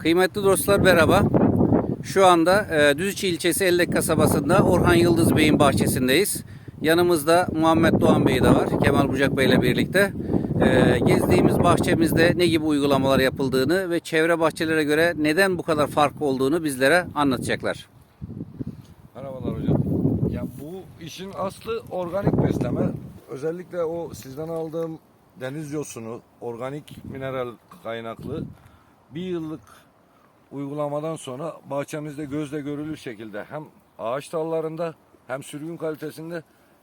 Kıymetli dostlar merhaba. Şu anda e, Düzüçi ilçesi Ellek kasabasında Orhan Yıldız Bey'in bahçesindeyiz. Yanımızda Muhammed Doğan Bey de var. Kemal Bucak Bey ile birlikte. E, gezdiğimiz bahçemizde ne gibi uygulamalar yapıldığını ve çevre bahçelere göre neden bu kadar fark olduğunu bizlere anlatacaklar. Merhabalar hocam. Ya bu işin aslı organik besleme. Özellikle o sizden aldığım deniz yosunu, organik mineral kaynaklı bir yıllık uygulamadan sonra bahçemizde gözle görülür şekilde hem ağaç dallarında hem sürgün kalitesinde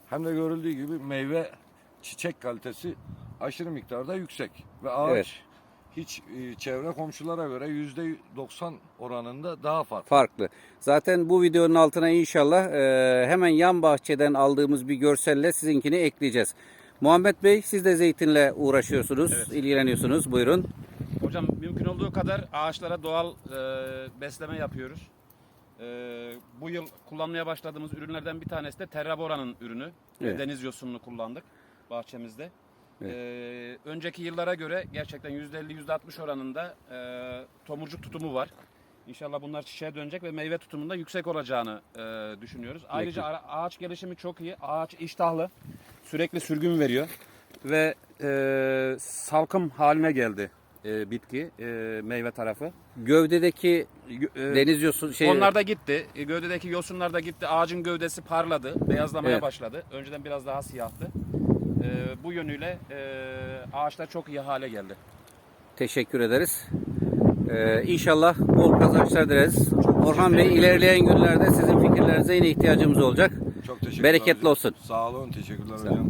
hem de görüldüğü gibi meyve çiçek kalitesi aşırı miktarda yüksek ve ağaç Evet. hiç e, çevre komşulara göre yüzde 90 oranında daha farklı. Farklı. Zaten bu videonun altına inşallah e, hemen yan bahçeden aldığımız bir görselle sizinkini ekleyeceğiz. Muhammed Bey siz de zeytinle uğraşıyorsunuz, Evet. ilgileniyorsunuz. Buyurun. Hocam mümkün olduğu kadar ağaçlara doğal e, besleme yapıyoruz. E, bu yıl kullanmaya başladığımız ürünlerden bir tanesi de Terrabora'nın ürünü. Evet. Deniz yosununu kullandık bahçemizde. E, önceki yıllara göre gerçekten %50-%60 oranında e, tomurcuk tutumu var. İnşallah bunlar çiçeğe dönecek ve meyve tutumunda yüksek olacağını e, düşünüyoruz. Ayrıca ara- ağaç gelişimi çok iyi. Ağaç iştahlı. Sürekli sürgün veriyor. Ve e, salkım haline geldi e, bitki, e, meyve tarafı. Gövdedeki E, deniz yosun şey Onlar da gitti. E, Gövdedeki yosunlar da gitti. Ağacın gövdesi parladı. Beyazlamaya Evet. başladı. Önceden biraz daha siyahtı. E, bu yönüyle e, ağaçlar çok iyi hale geldi. Teşekkür ederiz. Ee, inşallah bol kazançlar dileriz. Orhan Bey ilerleyen günlerde sizin fikirlerinize yine ihtiyacımız olacak. Çok teşekkürler. Bereketli hocam. olsun. Sağ olun. Teşekkürler Sağ olun. hocam.